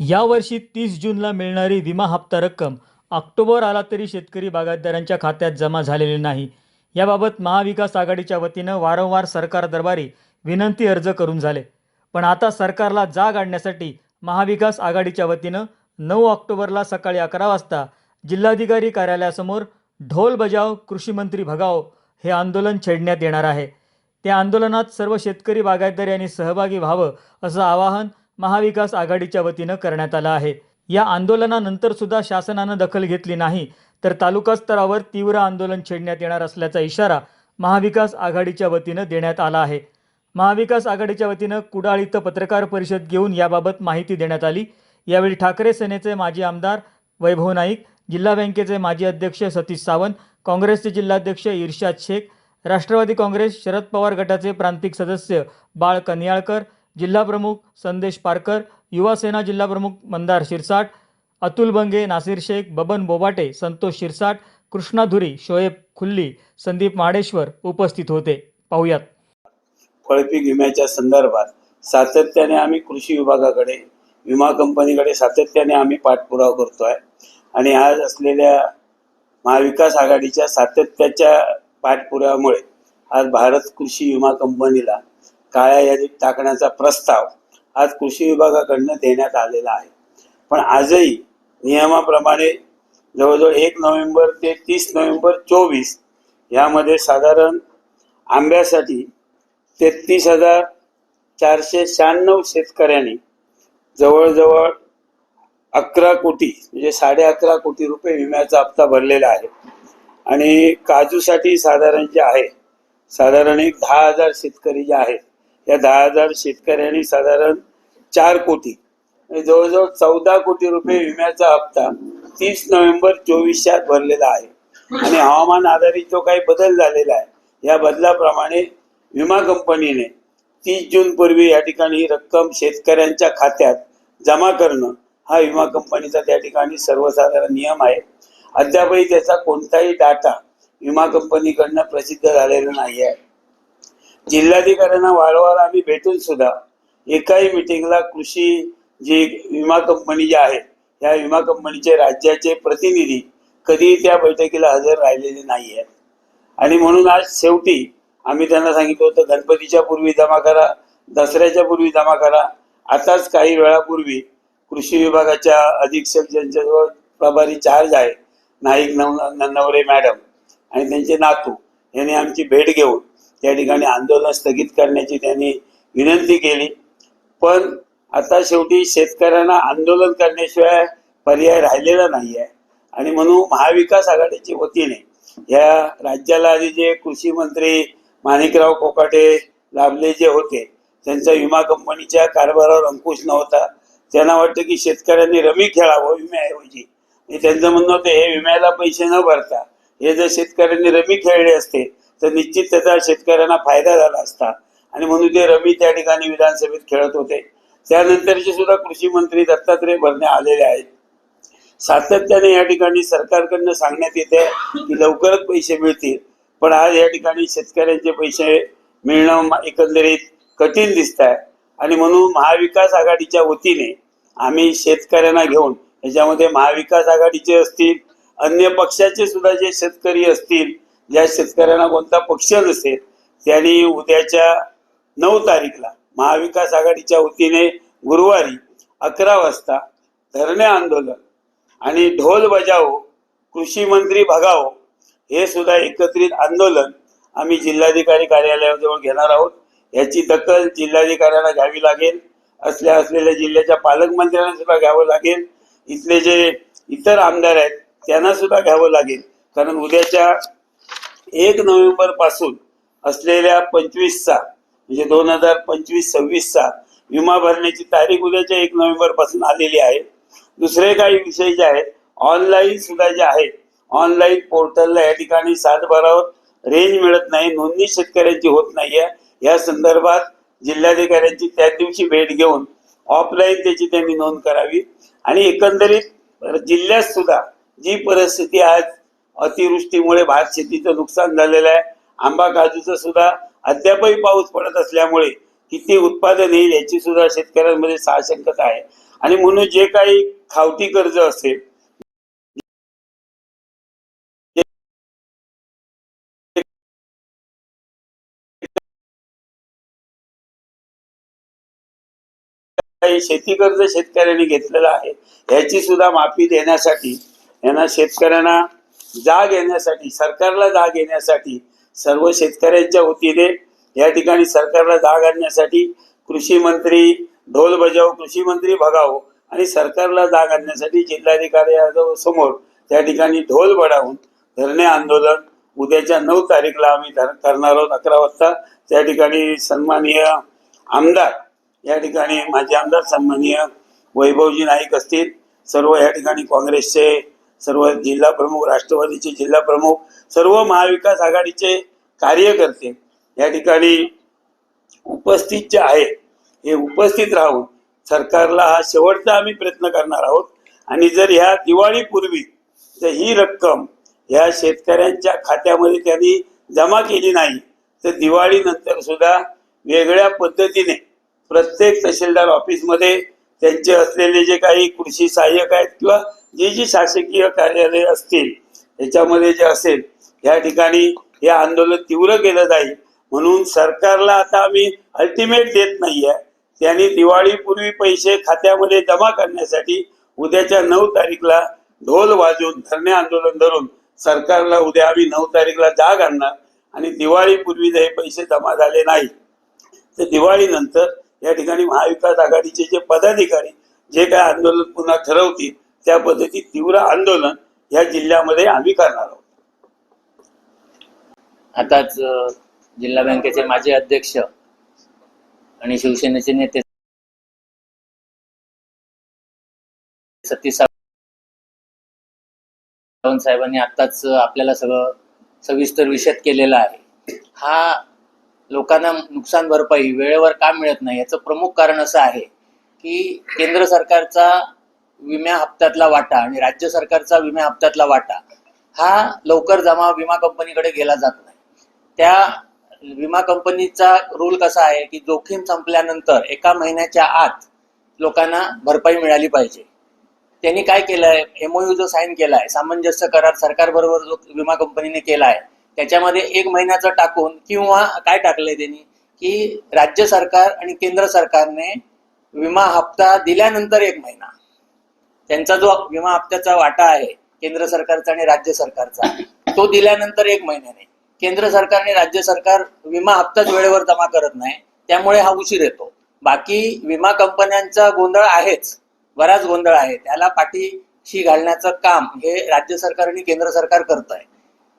यावर्षी तीस जूनला मिळणारी विमा हप्ता रक्कम ऑक्टोबर आला तरी शेतकरी बागायतदारांच्या खात्यात जमा झालेली नाही. याबाबत महाविकास आघाडीच्या वतीनं वारंवार सरकार दरबारी विनंती अर्ज करून झाले. पण आता सरकारला जाग आणण्यासाठी महाविकास आघाडीच्या वतीनं नऊ ऑक्टोबरला सकाळी अकरा वाजता जिल्हाधिकारी कार्यालयासमोर ढोल बजाव कृषीमंत्री भगाव हे आंदोलन छेडण्यात येणार आहे. त्या आंदोलनात सर्व शेतकरी बागायतदार यांनी सहभागी व्हावं असं आवाहन महाविकास आघाडीच्या वतीनं करण्यात आला आहे. या आंदोलनानंतर सुद्धा शासनानं दखल घेतली नाही तर तालुका स्तरावर तीव्र आंदोलन छेडण्यात येणार असल्याचा इशारा महाविकास आघाडीच्या वतीनं देण्यात आला आहे. महाविकास आघाडीच्या वतीनं कुडाळ इथं पत्रकार परिषद घेऊन याबाबत माहिती देण्यात आली. यावेळी ठाकरे सेनेचे माजी आमदार वैभव नाईक जिल्हा बँकेचे माजी अध्यक्ष सतीश सावंत काँग्रेसचे जिल्हाध्यक्ष इर्शाद शेख राष्ट्रवादी काँग्रेस शरद पवार गटाचे प्रांतिक सदस्य बाळ कन्याळकर जिल्हाप्रमुख संदेश पारकर युवासेना जिल्हाप्रमुख मंदार शिरसाट अतुल बंगे नासिर शेख बबन बोबाटे संतोष शिरसाट कृष्णा धुरी शोएब खुल्ली संदीप माडेश्वर उपस्थित होते. पाहुयात. फळपीक विम्याच्या संदर्भात सातत्याने आम्ही कृषी विभागाकडे विमा कंपनीकडे सातत्याने आम्ही पाठपुरावा करतोय. आणि आज असलेल्या महाविकास आघाडीच्या सातत्याच्या पाठपुराव्यामुळे आज भारत कृषी विमा कंपनीला काळ्या यादीत टाकण्याचा प्रस्ताव आज कृषी विभागाकडनं देण्यात आलेला आहे. पण आजही नियमाप्रमाणे जवळजवळ एक नोव्हेंबर ते तीस नोव्हेंबर चोवीस यामध्ये साधारण आंब्यासाठी तेहतीस हजार चारशे शहाण्णव शेतकऱ्यांनी जवळजवळ अकरा कोटी म्हणजे साडे अकरा कोटी रुपये विम्याचा हप्ता भरलेला आहे. आणि काजूसाठी साधारण जे आहे साधारण एक दहा हजार शेतकरी जे आहेत या दहा हजार शेतकऱ्यांनी साधारण चार कोटी म्हणजे जवळजवळ चौदा कोटी रुपये विम्याचा हप्ता तीस नोव्हेंबर चोवीसच्या भरलेला आहे. आणि हवामान आधारित जो काही बदल झालेला आहे या बदलाप्रमाणे विमा कंपनीने तीस जून पूर्वी या ठिकाणी रक्कम शेतकऱ्यांच्या खात्यात जमा करणं हा विमा कंपनीचा त्या ठिकाणी सर्वसाधारण नियम आहे. अद्यापही त्याचा कोणताही डाटा विमा कंपनीकडनं प्रसिद्ध झालेला नाही आहे जिल्हाधिकाऱ्यांना वारंवार आम्ही भेटून सुद्धा एकाही मिटिंगला कृषी जी विमा कंपनी जी आहे या विमा कंपनीचे राज्याचे प्रतिनिधी कधीही त्या बैठकीला हजर राहिलेले नाही आहेत आणि म्हणून आज शेवटी आम्ही त्यांना सांगितलं होतं गणपतीच्या पूर्वी जमा करा दसऱ्याच्या पूर्वी जमा करा. आताच काही वेळापूर्वी कृषी विभागाच्या अधीक्षक ज्यांच्याजवळ प्रभारी चार्ज आहे नाईक नव नवरे मॅडम आणि त्यांचे नातू यांनी आमची भेट घेऊन त्या ठिकाणी आंदोलन स्थगित करण्याची त्यांनी विनंती केली. पण आता शेवटी शेतकऱ्यांना आंदोलन करण्याशिवाय पर्याय राहिलेला नाही आहे आणि म्हणून महाविकास आघाडीच्या वतीने या राज्याला आधी जे कृषी मंत्री माणिकराव कोकाटे लाभले जे होते त्यांचा विमा कंपनीच्या कारभारावर अंकुश नव्हता. त्यांना वाटतं की शेतकऱ्यांनी रमी खेळावं विम्याऐवजी. त्यांचं म्हणणं होतं हे विम्याला पैसे न भरता हे जर शेतकऱ्यांनी रमी खेळले असते तर निश्चित त्याचा शेतकऱ्यांना फायदा झाला असता. आणि म्हणून ते रमी त्या ठिकाणी विधानसभेत खेळत होते. त्यानंतरचे सुद्धा कृषी मंत्री दत्तात्रय भरणे आलेले आहेत. सातत्याने या ठिकाणी सरकारकडनं सांगण्यात येते की लवकरच पैसे मिळतील. पण आज या ठिकाणी शेतकऱ्यांचे पैसे मिळणं एकंदरीत कठीण दिसत आहे आणि म्हणून महाविकास आघाडीच्या वतीने आम्ही शेतकऱ्यांना घेऊन याच्यामध्ये महाविकास आघाडीचे असतील अन्य पक्षाचे सुद्धा जे शेतकरी असतील ज्या शेतकऱ्यांना कोणता पक्ष नसेल त्यांनी उद्याच्या नऊ तारीखला महाविकास आघाडीच्या वतीने गुरुवारी अकरा वाजता धरणे आंदोलन आणि ढोल बजाओ कृषी मंत्री भगाओ हे सुद्धा एकत्रित आंदोलन आम्ही जिल्हाधिकारी कार्यालयाजवळ घेणार आहोत. याची दखल जिल्हाधिकाऱ्यांना घ्यावी लागेल असल्या असलेल्या जिल्ह्याच्या पालकमंत्र्यांना सुद्धा घ्यावं लागेल. इथले जे इतर आमदार आहेत त्यांना सुद्धा घ्यावं लागेल. कारण उद्याच्या एक नोव्हेंबरपासून असलेल्या पंचवीसचा म्हणजे दोन हजार पंचवीस सव्वीसचा विमा भरण्याची तारीख उद्याच्या एक नोव्हेंबरपासून आलेली आहे. दुसरे काही विषय जे आहेत ऑनलाईन सुद्धा जे आहेत ऑनलाईन पोर्टलला या ठिकाणी सातबारावर रेंज मिळत नाही नोंदणी शेतकऱ्यांची होत नाहीये. या संदर्भात जिल्हाधिकाऱ्यांची त्या दिवशी भेट घेऊन ऑफलाईन त्याची त्यांनी नोंद करावी. आणि एकंदरीत जिल्ह्यात सुद्धा जी परिस्थिती आज अतिवृष्टीमुळे भात शेतीचं नुकसान झालेलं आहे. आंबा काजूचं सुद्धा अद्यापही पाऊस पडत असल्यामुळे किती उत्पादन येईल याची सुद्धा शेतकऱ्यांमध्ये साशंकता आहे. आणि म्हणून जे काही खावटी कर्ज असेल काही शेती कर्ज शेतकऱ्यांनी घेतलेलं आहे याची सुद्धा माफी देण्यासाठी यांना शेतकऱ्यांना जाग येण्यासाठी सरकारला जाग येण्यासाठी सर्व शेतकऱ्यांच्या वतीने या ठिकाणी सरकारला जाग आणण्यासाठी कृषी मंत्री ढोल बजाव कृषी मंत्री भगाव आणि सरकारला जाग आणण्यासाठी जिल्हाधिकारी समोर त्या ठिकाणी ढोल बडावून धरणे आंदोलन उद्याच्या नऊ तारीखला आम्ही धर- करणार आहोत. अकरा वाजता त्या ठिकाणी सन्माननीय आमदार या ठिकाणी माझे आमदार सन्माननीय वैभवजी नाईक असतील. सर्व या ठिकाणी काँग्रेसचे सर्व जिल्हा प्रमुख राष्ट्रवादीचे जिल्हा प्रमुख सर्व महाविकास आघाडीचे कार्यकर्ते या ठिकाणी उपस्थित जे आहेत हे उपस्थित राहून सरकारला हा शेवटचा आम्ही प्रयत्न करणार आहोत. आणि जर ह्या दिवाळीपूर्वी जर ही रक्कम ह्या शेतकऱ्यांच्या खात्यामध्ये त्यांनी जमा केली नाही तर दिवाळीनंतर सुद्धा वेगळ्या पद्धतीने प्रत्येक तहसीलदार ऑफिसमध्ये त्यांचे असलेले जे काही कृषी सहाय्यक आहेत किंवा जे जी शासकीय कार्यालय असतील याच्यामध्ये जे असेल या ठिकाणी हे आंदोलन तीव्र केलं जाईल. म्हणून सरकारला आता आम्ही अल्टिमेट देत नाहीये. त्यांनी दिवाळीपूर्वी पैसे खात्यामध्ये जमा करण्यासाठी उद्याच्या नऊ तारीखला ढोल वाजवून धरणे आंदोलन धरून सरकारला उद्या आम्ही नऊ तारीखला जाग आणणार आणि दिवाळीपूर्वी जर हे पैसे जमा झाले नाही तर दिवाळीनंतर या ठिकाणी महाविकास आघाडीचे जे पदाधिकारी जे काय आंदोलन पुन्हा ठरवतील त्या पद्धतीत तीव्र आंदोलन या जिल्ह्यामध्ये आम्ही करणार आहोत. आताच जिल्हा बँकेचे माजी अध्यक्ष आणि शिवसेनेचे नेते सतीश सावंत साहेबांनी आताच आपल्याला सगळं सविस्तर विषद केलेला आहे. हा लोकांना नुकसान भरपाई वेळेवर का मिळत नाही याचं प्रमुख कारण असं आहे की केंद्र सरकारचा विम्या हप्त्यातला वाटा आणि राज्य सरकारचा विम्या हप्त्यातला वाटा हा लवकर जमा विमा कंपनीकडे गेला जात नाही. त्या विमा कंपनीचा रूल कसा आहे की जोखीम संपल्यानंतर एका महिन्याच्या आत लोकांना भरपाई मिळाली पाहिजे. त्यांनी काय केलंय? एमओयू जो साईन केलाय सामंजस्य करार सरकारबरोबर जो विमा कंपनीने केला आहे त्याच्यामध्ये एक महिन्याचं टाकून किंवा काय टाकलंय त्यांनी? की राज्य सरकार आणि केंद्र सरकारने विमा हप्ता दिल्यानंतर एक महिना. त्यांचा जो विमा हप्त्याचा वाटा आहे केंद्र सरकारचा आणि राज्य सरकारचा तो दिल्यानंतर एक महिन्याने. केंद्र सरकार आणि राज्य सरकार विमा हप्ताच वेळेवर जमा करत नाही त्यामुळे हा उशीर येतो. बाकी विमा कंपन्यांचा गोंधळ आहेच बराच गोंधळ आहे. त्याला पाठीशी घालण्याचं काम हे राज्य सरकार आणि केंद्र सरकार करत आहे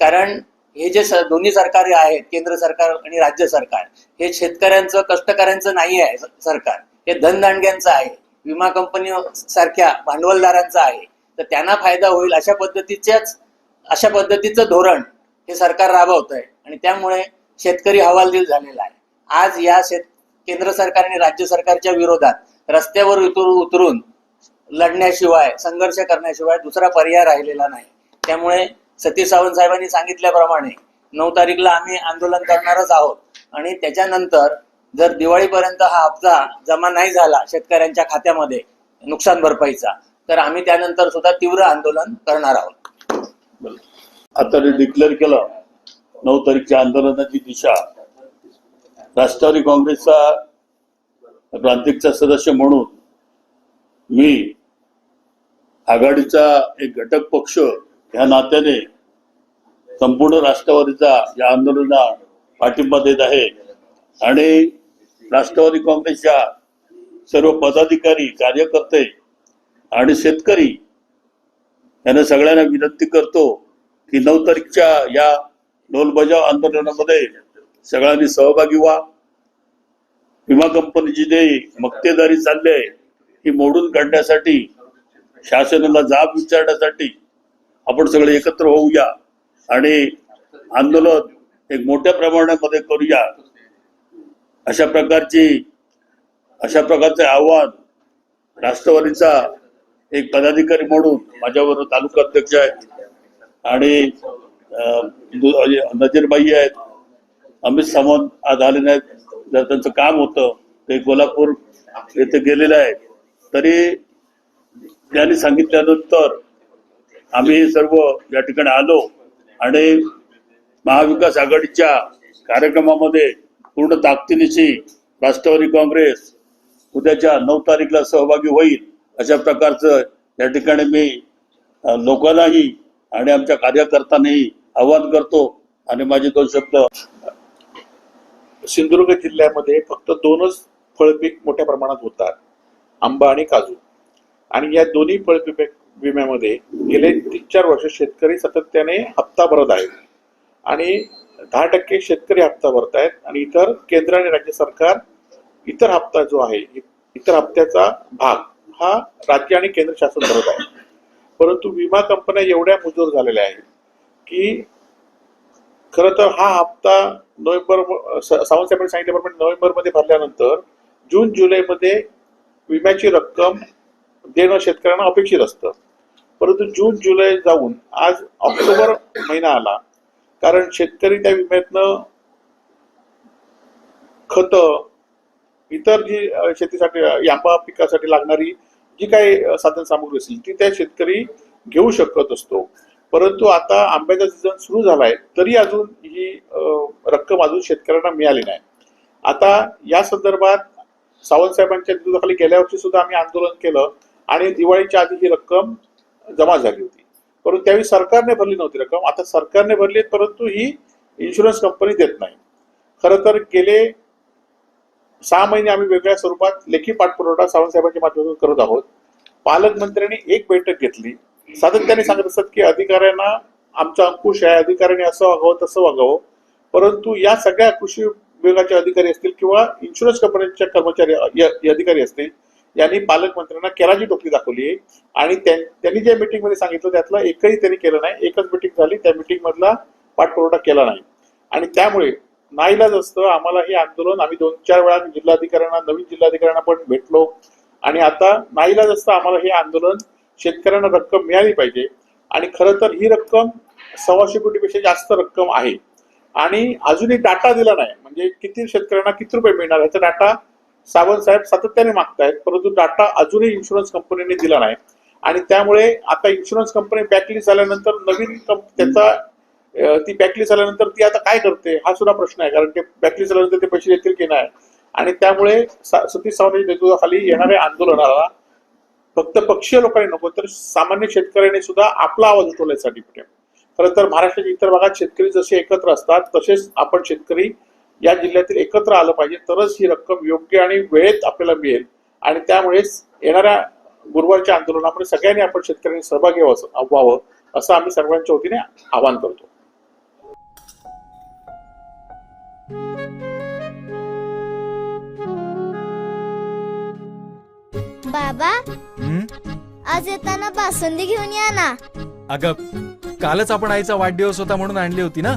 कारण हे जे दोन्ही सरकार आहेत केंद्र सरकार आणि राज्य सरकार हे शेतकऱ्यांचं कष्टकऱ्यांचं नाही आहे सरकार. हे धनदांडग्यांचं आहे. विमा कंपनी सारख्या भांडवलदारांचं आहे. तर त्यांना फायदा होईल अशा पद्धतीच्याच अशा पद्धतीचं धोरण हे सरकार राबवत आहे आणि त्यामुळे शेतकरी हवालदिल झालेला आहे. आज या शेत केंद्र सरकार आणि राज्य सरकारच्या विरोधात रस्त्यावर उतर उतरून लढण्याशिवाय संघर्ष करण्याशिवाय दुसरा पर्याय राहिलेला नाही. त्यामुळे सतीश सावंत साहेबांनी सांगितल्याप्रमाणे नऊ तारीखला आम्ही आंदोलन करणारच आहोत. आणि त्याच्यानंतर जर दिवाळीपर्यंत हा हप्ता जमा नाही झाला शेतकऱ्यांच्या खात्यामध्ये नुकसान भरपाईचा तर आम्ही त्यानंतर सुद्धा तीव्र आंदोलन करणार आहोत. आता डिक्लेअर केलं नऊ तारीखच्या आंदोलनाची दिशा राष्ट्रवादी काँग्रेसचा प्रांतिकचा सदस्य म्हणून मी आघाडीचा एक घटक पक्ष ह्या नात्याने संपूर्ण राष्ट्रवादीचा या आंदोलनाला पाठिंबा देत आहे. आणि राष्ट्रवादी काँग्रेसच्या सर्व पदाधिकारी कार्यकर्ते आणि शेतकरी यांना सगळ्यांना विनंती करतो की नऊ तारीखच्या या ढोल बजाव आंदोलनामध्ये सगळ्यांनी सहभागी व्हा. विमा कंपनीची जी मक्तेदारी चालली आहे ही मोडून काढण्यासाठी शासनाला जाब विचारण्यासाठी आपण सगळे एकत्र होऊया आणि आंदोलन एक मोठ्या प्रमाणामध्ये करूया. अशा प्रकारची अशा प्रकारचे आव्हान राष्ट्रवादीचा एक पदाधिकारी म्हणून माझ्याबरोबर तालुका अध्यक्ष आहेत आणि नजीरबाई आहेत अमित सावंत आज आले नाहीत. जर त्यांचं काम होतं ते कोल्हापूर येथे गेलेले आहेत. तरी त्यांनी सांगितल्यानंतर आम्ही सर्व या ठिकाणी आलो आणि महाविकास आघाडीच्या कार्यक्रमामध्ये पूर्ण ताकदीनिशी राष्ट्रवादी काँग्रेस उद्याच्या नऊ तारीखला सहभागी होईल अशा प्रकारचं या ठिकाणी मी लोकांनाही आणि आमच्या कार्यकर्त्यांनाही आवाहन करतो आणि माझे दोन शब्द सिंधुदुर्ग जिल्ह्यामध्ये फक्त दोनच फळपीक मोठ्या प्रमाणात होतात आंबा आणि काजू. आणि या दोन्ही फळपीक विम्यामध्ये गेले तीन चार वर्ष शेतकरी सातत्याने हप्ता भरत आहेत. आणि दहा टक्के शेतकरी हप्ता भरत आहेत आणि इतर केंद्र आणि राज्य सरकार इतर हप्ता जो आहे इतर हप्त्याचा भाग हा राज्य आणि केंद्र शासन भरत आहे. परंतु विमा कंपन्या एवढ्या मुजोर झालेल्या आहेत की खरं तर हा हप्ता नोव्हेंबर स- सावंत साहेबांनी सांगितल्याप्रमाणे नोव्हेंबरमध्ये भरल्यानंतर जून जुलैमध्ये विम्याची रक्कम देणं शेतकऱ्यांना अपेक्षित असतं. परंतु जून जुलै जाऊन आज ऑक्टोबर महिना आला कारण शेतकरी त्या विम्यातनं खत इतर जी शेतीसाठी यांबा आंबा पिकासाठी लागणारी जी काही साधन सामग्री असेल ती त्या शेतकरी घेऊ शकत असतो. परंतु आता आंब्याचा सीझन सुरू झालाय तरी अजून ही रक्कम अजून शेतकऱ्यांना मिळाली नाही. आता या संदर्भात सावंत साहेबांच्या नेतृत्वाखाली गेल्या वर्षी सुद्धा आम्ही आंदोलन केलं आणि दिवाळीच्या आधी ही रक्कम जमा झाली होती. परंतु त्यावेळी सरकारने भरली नव्हती रक्कम. आता सरकारने भरली परंतु ही इन्शुरन्स कंपनी देत नाही. खरं तर गेले सहा महिने आम्ही वेगळ्या स्वरूपात लेखी पाठपुरवठा सावंतसाहेबांच्या माध्यमातून करत आहोत. पालकमंत्र्यांनी एक बैठक घेतली. सातत्याने सांगत असतात की अधिकाऱ्यांना आमचा अंकुश आहे अधिकाऱ्यांनी असं वागावं तसं वागावं. परंतु या सगळ्या कृषी विभागाचे अधिकारी असतील किंवा इन्शुरन्स कंपन्यांच्या कर्मचारी अधिकारी असतील यांनी पालकमंत्र्यांना केराची टोपली दाखवली आहे. आणि त्यांनी ज्या मीटिंगमध्ये सांगितलं त्यातलं एकही त्यांनी केलं नाही. एकच मीटिंग झाली त्या मीटिंग मधला पाठपुरवठा केला नाही. आणि त्यामुळे नाईलाज असतं आम्हाला हे आंदोलन आम्ही दोन चार वेळा जिल्हाधिकाऱ्यांना नवीन जिल्हाधिकाऱ्यांना पण भेटलो. आणि आता नाईलाज असतं आम्हाला हे आंदोलन शेतकऱ्यांना रक्कम मिळाली पाहिजे. आणि खरं तर ही रक्कम सव्वाशे कोटीपेक्षा जास्त रक्कम आहे. आणि अजूनही डाटा दिला नाही. म्हणजे किती शेतकऱ्यांना किती रुपये मिळणार याचा डाटा सावंत साहेब सातत्याने मागतायत परंतु डाटा अजूनही इन्शुरन्स कंपनीने दिला नाही. आणि त्यामुळे आता इन्शुरन्स कंपनी बॅकलिस्ट झाल्यानंतर नवीन त्याचा ती बॅकलिस्ट झाल्यानंतर ती आता काय करते हा सुद्धा प्रश्न आहे कारण ते बॅकलिस्ट झाल्यानंतर ते पैसे देतील की नाही? आणि त्यामुळे सतीश सावंत नेतृत्वाखाली येणाऱ्या आंदोलनाला फक्त पक्षीय लोकांनी नको तर सामान्य शेतकऱ्यांनी सुद्धा आपला आवाज उठवल्यासाठी खरं तर महाराष्ट्राच्या इतर भागात शेतकरी जसे एकत्र असतात तसेच आपण शेतकरी या जिल्ह्यातील एकत्र आलं पाहिजे. तरच ही रक्कम योग्य आणि वेळेत आपल्याला मिळेल. आणि त्यामुळेच येणाऱ्या गुरुवारच्या आंदोलनामध्ये सगळ्यांनी आपण शेतकऱ्यांनी सहभागी व्हावं असं आम्ही सर्वांच्या वतीने आवाहन करतो. बाबा हं? आज येताना बासुंदी घेऊन या ना. अगं कालच आपण आईचा वाढदिवस होता म्हणून आणली होती ना?